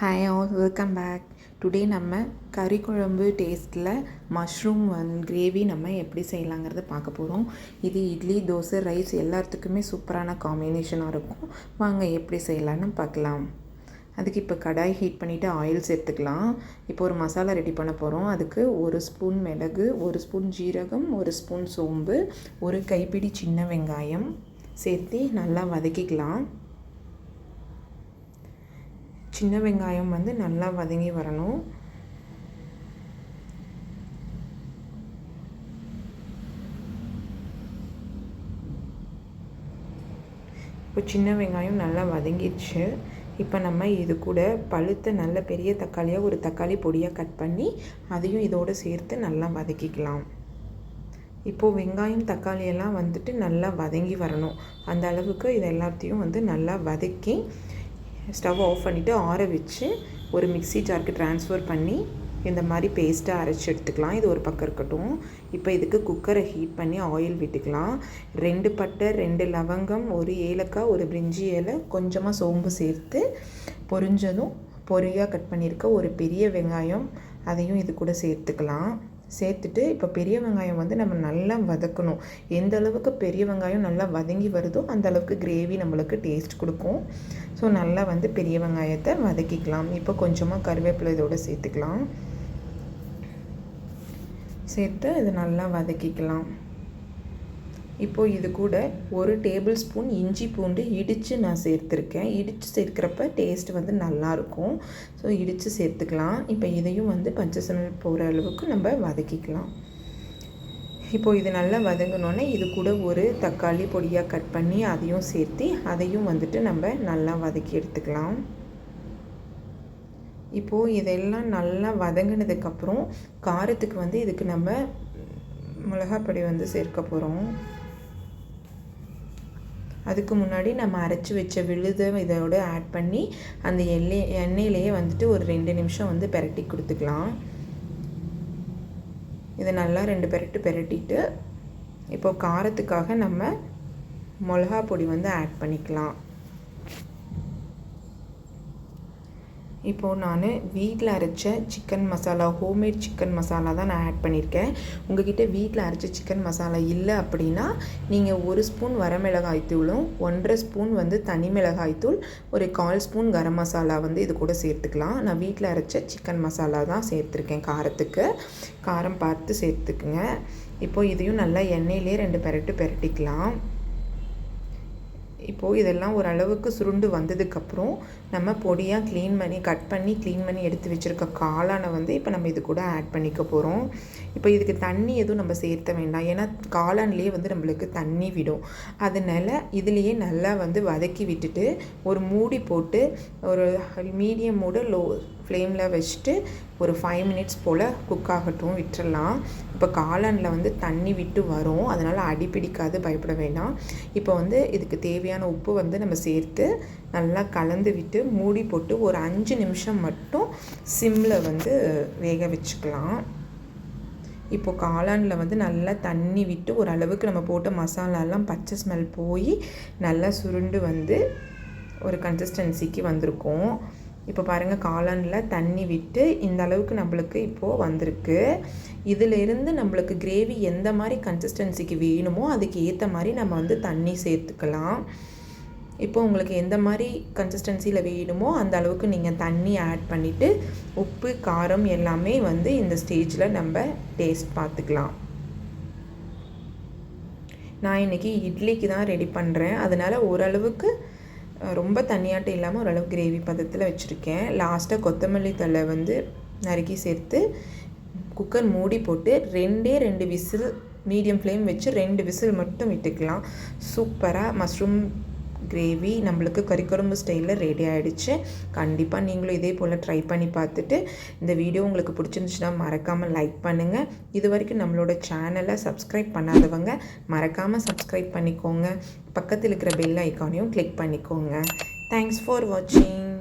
Hi all welcome back today நம்ம கறி குழம்பு டேஸ்ட்டில் மஷ்ரூம் வந் கிரேவி நம்ம எப்படி செய்யலாங்கிறத பார்க்க போகிறோம் இது இட்லி தோசை ரைஸ் எல்லாத்துக்குமே சூப்பரான காம்பினேஷனாக இருக்கும். வாங்க எப்படி செய்யலான்னு பார்க்கலாம். அதுக்கு இப்போ கடாய் ஹீட் பண்ணிவிட்டு ஆயில் சேர்த்துக்கலாம். இப்போ ஒரு மசாலா ரெடி பண்ண போகிறோம் அதுக்கு ஒரு ஸ்பூன் மிளகு ஒரு ஸ்பூன் ஜீரகம் ஒரு ஸ்பூன் சோம்பு ஒரு கைப்பிடி சின்ன வெங்காயம் சேர்த்து நல்லா வதக்கிக்கலாம். சின்ன வெங்காயம் வந்து நல்லா வதங்கி வரணும். இப்போ சின்ன வெங்காயம் நல்லா வதங்கிடுச்சு. இப்போ நம்ம இது கூட பழுத்த நல்ல பெரிய தக்காளியாக ஒரு தக்காளி பொடியாக கட் பண்ணி அதையும் இதோடு சேர்த்து நல்லா வதக்கிக்கலாம். இப்போது வெங்காயம் தக்காளியெல்லாம் வந்துட்டு நல்லா வதங்கி வரணும். அந்த அளவுக்கு இது எல்லாத்தையும் வந்து நல்லா வதக்கி ஸ்டவ் ஆஃப் பண்ணிவிட்டு ஆற வச்சு ஒரு மிக்சி ஜாருக்கு ட்ரான்ஸ்ஃபர் பண்ணி இந்த மாதிரி பேஸ்ட்டாக அரைச்சி எடுத்துக்கலாம். இது ஒரு பக்கம் இருக்கட்டும். இப்போ இதுக்கு குக்கரை ஹீட் பண்ணி ஆயில் விட்டுக்கலாம். ரெண்டு பட்டை ரெண்டு லவங்கம் ஒரு ஏலக்காய் ஒரு பிரிஞ்சி இலை கொஞ்சமாக சோம்பு சேர்த்து பொரிஞ்சதும் பொரியாக கட் பண்ணியிருக்க ஒரு பெரிய வெங்காயம் அதையும் இது கூட சேர்த்துக்கலாம். சேர்த்துட்டு இப்போ பெரிய வெங்காயம் வந்து நம்ம நல்லா வதக்கணும். எந்த அளவுக்கு பெரிய வெங்காயம் நல்லா வதங்கி வருதோ அந்த அளவுக்கு கிரேவி நம்மளுக்கு டேஸ்ட் கொடுக்கும். ஸோ நல்லா வந்து பெரிய வெங்காயத்தை வதக்கிக்கலாம். இப்போ கொஞ்சமாக கருவேப்பிலை இதோடு சேர்த்துக்கலாம். சேர்த்து இது நல்லா வதக்கிக்கலாம். இப்போது இது கூட ஒரு டேபிள் ஸ்பூன் இஞ்சி பூண்டு இடித்து நான் சேர்த்துருக்கேன். இடித்து சேர்க்குறப்ப டேஸ்ட் வந்து நல்லாயிருக்கும் ஸோ இடித்து சேர்த்துக்கலாம். இப்போ இதையும் வந்து பச்சை சமையல் போகிற அளவுக்கு நம்ம வதக்கிக்கலாம். இப்போது இது நல்லா வதங்கினோன்னே இது கூட ஒரு தக்காளி பொடியாக கட் பண்ணி அதையும் சேர்த்து அதையும் வந்துட்டு நம்ம நல்லா வதக்கி எடுத்துக்கலாம். இப்போது இதெல்லாம் நல்லா வதங்கினதுக்கப்புறம் காரத்துக்கு வந்து இதுக்கு நம்ம மிளகாப்பொடி வந்து சேர்க்க போகிறோம் அதுக்கு முன்னாடி நம்ம அரைச்சி வச்ச விழுதை இதோட ஆட் பண்ணி அந்த எண்ணெய் எண்ணெயிலேயே வந்துட்டு ஒரு ரெண்டு நிமிஷம் வந்து பெரட்டி கொடுத்துக்கலாம். இதை நல்லா ரெண்டு பெரட்டு பெரட்டிட்டு இப்போ காரத்துக்காக நம்ம மிளகா பொடி வந்து ஆட் பண்ணிக்கலாம். இப்போது நான் வீட்டில் அரைச்ச chicken masala homemade chicken masala தான் நான் ஆட் பண்ணியிருக்கேன் உங்ககிட்ட வீட்டில் அரைச்ச சிக்கன் மசாலா இல்லை அப்படின்னா நீங்கள் ஒரு ஸ்பூன் வரமிளகாய் தூளும் ஒன்றரை ஸ்பூன் வந்து தனி மிளகாய் தூள் ஒரு கால் ஸ்பூன் கரம் மசாலா வந்து இது கூட சேர்த்துக்கலாம். நான் வீட்டில் அரைச்ச சிக்கன் மசாலா தான் சேர்த்துருக்கேன் காரத்துக்கு. காரம் பார்த்து சேர்த்துக்குங்க. இப்போது இதையும் நல்லா எண்ணெயிலே ரெண்டு பெரட்டு பெரட்டிக்கலாம். இப்போது இதெல்லாம் ஓரளவுக்கு சுருண்டு வந்ததுக்கப்புறம் நம்ம பொடியாக க்ளீன் பண்ணி கட் பண்ணி க்ளீன் பண்ணி எடுத்து வச்சுருக்க காளானை வந்து இப்போ நம்ம இது கூட ஆட் பண்ணிக்க போகிறோம் இப்போ இதுக்கு தண்ணி எதுவும் நம்ம சேர்த்த வேண்டாம். ஏன்னா காளான்லேயே வந்து நம்மளுக்கு தண்ணி விடும். அதனால் இதுலேயே நல்லா வந்து வதக்கி விட்டுட்டு ஒரு மூடி போட்டு ஒரு மீடியம் மூட லோ ஃப்ளேமில் வச்சுட்டு ஒரு ஃபைவ் மினிட்ஸ் போல் குக் ஆகட்டும் விட்டுறலாம். இப்போ காளானில் வந்து தண்ணி விட்டு வரும். அதனால் அடி பிடிக்காது பயப்பட வேண்டாம். இப்போ வந்து இதுக்கு தேவையான உப்பு வந்து நம்ம சேர்த்து நல்லா கலந்து விட்டு மூடி போட்டு ஒரு அஞ்சு நிமிஷம் மட்டும் சிம்மில் வந்து வேக வச்சுக்கலாம். இப்போது காளானில் வந்து நல்லா தண்ணி விட்டு ஓரளவுக்கு நம்ம போட்ட மசாலாலாம் பச்சை ஸ்மெல் போய் நல்லா சுருண்டு வந்து ஒரு கன்சிஸ்டன்சிக்கு வந்திருக்கும். இப்போ பாருங்கள் காளானில் தண்ணி விட்டு இந்த அளவுக்கு நம்மளுக்கு இப்போது வந்திருக்கு. இதிலிருந்து நம்மளுக்கு கிரேவி எந்த மாதிரி கன்சிஸ்டன்சிக்கு வேணுமோ அதுக்கு ஏற்ற மாதிரி நம்ம வந்து தண்ணி சேர்த்துக்கலாம். இப்போ உங்களுக்கு எந்த மாதிரி கன்சிஸ்டன்சியில் வேணுமோ அந்த அளவுக்கு நீங்கள் தண்ணி ஆட் பண்ணிவிட்டு உப்பு காரம் எல்லாமே வந்து இந்த ஸ்டேஜில் நம்ம டேஸ்ட் பார்த்துக்கலாம். நான் இன்றைக்கி இட்லிக்கு தான் ரெடி பண்ணுறேன் அதனால் ஓரளவுக்கு ரொம்ப தண்ணியாட்டம் இல்லாமல் ஓரளவு கிரேவி பதத்தில் வச்சுருக்கேன். லாஸ்ட்டாக கொத்தமல்லி தலை வந்து நறுக்கி சேர்த்து குக்கர் மூடி போட்டு ரெண்டே ரெண்டு விசில் மீடியம் ஃப்ளேம் வச்சு ரெண்டு விசில் மட்டும் விட்டுக்கலாம். சூப்பராக மஷ்ரூம் கிரேவி நம்மளுக்கு கறிக்குழம்பு ஸ்டைலில் ரெடி ஆகிடுச்சு கண்டிப்பாக நீங்களும் இதே போல் ட்ரை பண்ணி பார்த்துட்டு இந்த வீடியோ உங்களுக்கு பிடிச்சிருந்துச்சுன்னா மறக்காமல் லைக் பண்ணுங்கள் இது வரைக்கும் நம்மளோட சேனலை சப்ஸ்கிரைப் பண்ணாதவங்க மறக்காமல் சப்ஸ்கிரைப் பண்ணிக்கோங்க. பக்கத்தில் இருக்கிற பெல் ஐக்கானையும் கிளிக் பண்ணிக்கோங்க. தேங்க்ஸ் ஃபார் வாட்சிங்